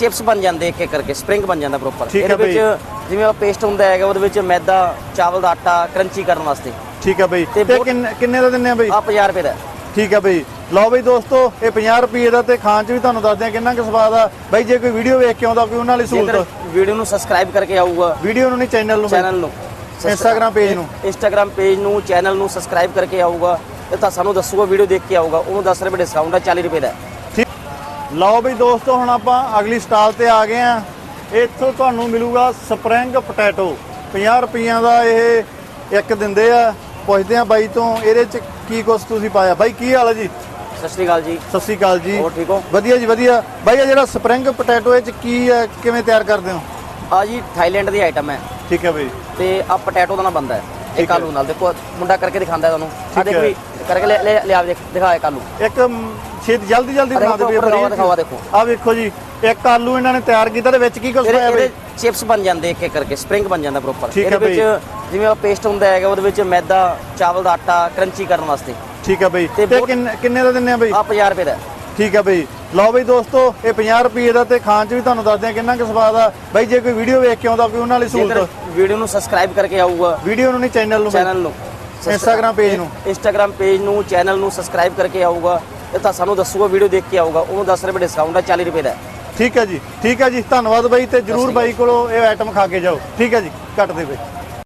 Chips ਬਣ ਜਾਂਦੇ ਇੱਕ ਇੱਕ ਕਰਕੇ ਸਪਰਿੰਗ ਬਣ ਜਾਂਦਾ ਪ੍ਰੋਪਰ ਠੀਕ ਹੈ ਵਿੱਚ ਜਿਵੇਂ ਉਹ ਪੇਸਟ ਹੁੰਦਾ ਹੈਗਾ ਉਹਦੇ ਵਿੱਚ ਮੈਦਾ ਚਾਵਲ ਦਾ ਆਟਾ ਕਰੰਚੀ ਕਰਨ ਵਾਸਤੇ। ਠੀਕ ਆ ਬਈ। ਤੇ ਤੇ ਬਹੁਤ- ਕਿੰਨੇ ਕਿੰਨੇ ਦਾ ਦਿੰਨੇ ਆ ਬਈ? ਆ 50 ਰੁਪਏ ਦਾ। ਹੈ। ਠੀਕ ਆ ਬਈ। ਲਓ ਬਈ ਦੋਸਤੋ ਇਹ 50 ਰੁਪਏ ਦਾ ਤੇ ਖਾਣ ਚ ਵੀ ਤੁਹਾਨੂੰ ਦੱਸਦੇ ਆ ਕਿੰਨਾ ਕੁ ਸਵਾਦ ਆ। ਬਈ ਜੇ ਕੋਈ ਵੀਡੀਓ ਵੇਖ ਕੇ ਆਉਂਦਾ ਕੋਈ ਉਹਨਾਂ ਲਈ ਜੇਕਰ ਸਹੂਲਤ ਵੀਡੀਓ ਨੂੰ ਸਬਸਕ੍ਰਾਈਬ ਕਰਕੇ ਆਊਗਾ। ਵੀਡੀਓ ਨੂੰ ਨਹੀਂ ਚੈਨਲ ਨੂੰ। ਚੈਨਲ ਨੂੰ। Instagram page ਨੂੰ। ਇੰਸਟਾਗ੍ਰam ਪੇਜ ਨੂੰ ਚੈਨਲ ਨੂੰ ਸਬਸਕ੍ਰਾਈਬ ਕਰਕੇ ਆਊਗਾ। ਤੇ ਤਾਂ ਸਾਨੂੰ ਦੱਸੂਗਾ ਵੀਡੀਓ ਦੇਖ ਕੇ ਆਊਗਾ। ਉਹਨੂੰ 10 ਰੁਪਏ ਡਿਸਕਾਊਂਟ ਹੈ 40 ਰੁਪਏ ਦਾ। ਹੈ। ਲਓ ਬਈ ਦੋਸਤੋ ਹੁਣ ਆਪਾਂ ਅਗਲੀ ਸਟਾਲ ਤੇ ਆ ਗਏ ਆ ਇੱਥੋਂ ਤੁਹਾਨੂੰ ਮਿਲੂਗਾ ਸਪਰਿੰਗ ਪੋਟੈਟੋ। 50 ਰੁਪਈਆਂ ਦਾ ਇਹ ਇੱਕ ਦਿੰਦੇ ਆ। ਪੁੱਛਦੇ ਆ ਬਾਈ ਤੋਂ ਇਹਦੇ ਚ ਕੀ ਕੁਛ ਤੁਸੀਂ ਪਾਇਆ? ਬਾਈ ਕੀ ਹਾਲ ਹੈ ਜੀ? ਸਤਿ ਸ਼੍ਰੀ ਅਕਾਲ ਜੀ। ਸਤਿ ਸ਼੍ਰੀ ਅਕਾਲ ਜੀ। ਹੋਰ ਠੀਕ ਹੋ? ਵਧੀਆ ਜੀ ਵਧੀਆ। ਬਾਈ ਇਹ ਜਿਹੜਾ ਸਪਰਿੰਗ ਪੋਟੈਟੋ ਇਹ ਚ ਕੀ ਹੈ ਕਿਵੇਂ ਤਿਆਰ ਕਰਦੇ ਹੋ? ਆ ਜੀ ਥਾਈਲੈਂਡ ਦੀ ਆਈਟਮ ਹੈ। ਠੀਕ ਹੈ ਬਈ। ਤੇ ਆ ਪੋਟੈਟੋ ਦਾ ਨਾਲ ਬੰਦਾ ਹੈ। ਠੀਕ ਇੱਕ ਹੈ। ਆਲੂ ਨਾਲ। ਦੇਖੋ ਮੁੰਡਾ ਕਰਕੇ ਦਿਖਾਉਂਦਾ ਤੁਹਾਨੂੰ। ਆ ਦੇਖ। ਵੀ ਕਰਕੇ ਲੈ ਲੈ ਲਿਆ ਦੇਖ ਦਿਖਾ ਇੱਕ ਛੇਤੀ ਜਲਦੀ ਜਲਦੀ ਬਣਾ ਉੱਪਰ ਦਿਖਾਓ, ਦਿਖਾਓ, ਦੇਖੋ। ਆ ਵੇਖੋ ਜੀ ਇੱਕ ਆਲੂ ਇਹਨਾਂ ਨੇ ਤਿਆਰ ਕੀਤਾ ਤੇ ਵਿੱਚ ਕੀ ਇਹਦੇ ਪਾਇਆ ਇਹਦੇ ਬਈ? ਚਿਪਸ ਬਣ ਜਾਂਦੇ ਇੱਕ ਇੱਕ ਕਰਕੇ ਸਪਰਿੰਗ ਬਣ ਜਾਂਦਾ ਪ੍ਰੋਪਰ ਹੈ ਵਿੱਚ ਜਿਵੇਂ ਉਹ ਪੇਸਟ ਹੁੰਦਾ ਹੈਗਾ ਉਹਦੇ ਵਿੱਚ ਮੈਦਾ ਚਾਵਲ ਦਾ ਆਟਾ ਕਰੰਚੀ ਕਰਨ ਵਾਸਤੇ। ਠੀਕ ਹੈ ਬਈ। ਤੇ ਕਿੰਨੇ ਦਾ ਦਿੰਨੇ ਆ ਬਈ? ਆ 50 ਰੁਪਏ ਦਾ। ਠੀਕ ਹੈ ਬਈ। ਲਓ ਬਈ ਦੋਸਤੋ ਇਹ 50 ਰੁਪਏ ਦਾ ਤੇ ਖਾਣ ਚ ਵੀ ਤੁਹਾਨੂੰ ਦੱਸਦੇ ਆ ਕਿੰਨਾ ਕੁ ਸਵਾਦ ਆ। ਬਈ ਜੇ ਕੋਈ ਵੀਡੀਓ ਵੇਖ ਕੇ ਆਉਂਦਾ ਕੋਈ ਉਹਨਾਂ ਲਈ ਸਹੂਲਤ। ਵੀਡੀਓ ਨੂੰ ਸਬਸਕ੍ਰਾਈਬ ਕਰਕੇ ਆਊਗਾ ਵੀਡੀਓ ਨੂੰ ਨਹੀਂ ਚੈਨਲ ਨੂੰ। ਚੈਨਲ ਨੂੰ। Instagram page ਨੂੰ। ਇੰਸਟਾਗ੍ਰam ਪੇਜ ਨੂੰ ਚੈਨਲ ਨੂੰ ਸਬਸਕ੍ਰਾਈਬ ਕਰਕੇ ਆਊਗਾ ਤੇ ਤਾਂ ਸਾਨੂੰ ਦੱਸੂਗਾ ਵੀਡੀਓ ਦੇਖ ਕੇ ਆਊਗਾ। ਉਹਨੂੰ 10 ਰੁਪਏ ਡਿਸਕਾਊਂਟ ਹੈ 40 ਰੁਪਏ ਦਾ। ਠੀਕ ਹੈ ਜੀ ਠੀਕ ਹੈ ਜੀ। ਧੰਨਵਾਦ ਬਾਈ ਤੇ ਜਰੂਰ ਬਾਈ ਕੋਲੋਂ ਇਹ ਆਈਟਮ ਖਾ ਕੇ ਜਾਓ। ਠੀਕ ਹੈ ਜੀ ਕੱਟ ਦੇ ਬਈ।